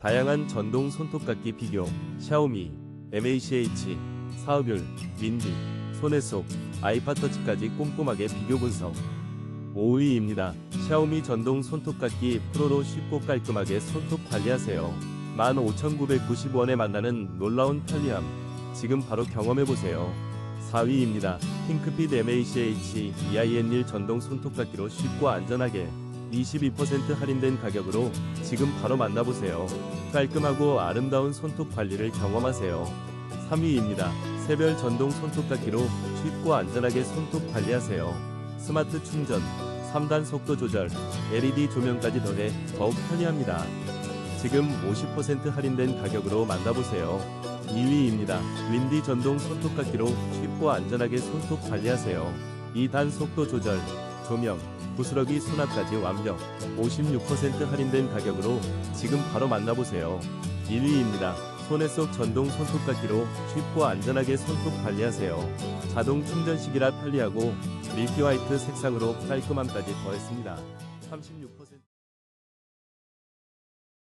다양한 전동 손톱깎이 비교, 샤오미, MACH, 사업율, 윈디, 손에속, 아이파터치까지 꼼꼼하게 비교 분석. 5위입니다. 샤오미 전동 손톱깎이 프로로 쉽고 깔끔하게 손톱 관리하세요. 15,990원에 만나는 놀라운 편리함. 지금 바로 경험해보세요. 4위입니다. 핑크빛 MACH EIN1 전동 손톱깎이로 쉽고 안전하게 22% 할인된 가격으로 지금 바로 만나보세요. 깔끔하고 아름다운 손톱 관리를 경험하세요. 3위입니다. 새별 전동 손톱깎이로 쉽고 안전하게 손톱 관리하세요. 스마트 충전, 3단 속도 조절, LED 조명까지 더해 더욱 편리합니다. 지금 50% 할인된 가격으로 만나보세요. 2위입니다. 윈디 전동 손톱깎이로 쉽고 안전하게 손톱 관리하세요. 2단 속도 조절, 조명, 부스러기 수납까지 완벽. 56% 할인된 가격으로 지금 바로 만나보세요. 1위입니다. 손에 속 전동 손톱깎이로 쉽고 안전하게 손톱 관리하세요. 자동 충전식이라 편리하고 밀키 화이트 색상으로 깔끔함까지 더했습니다. 36%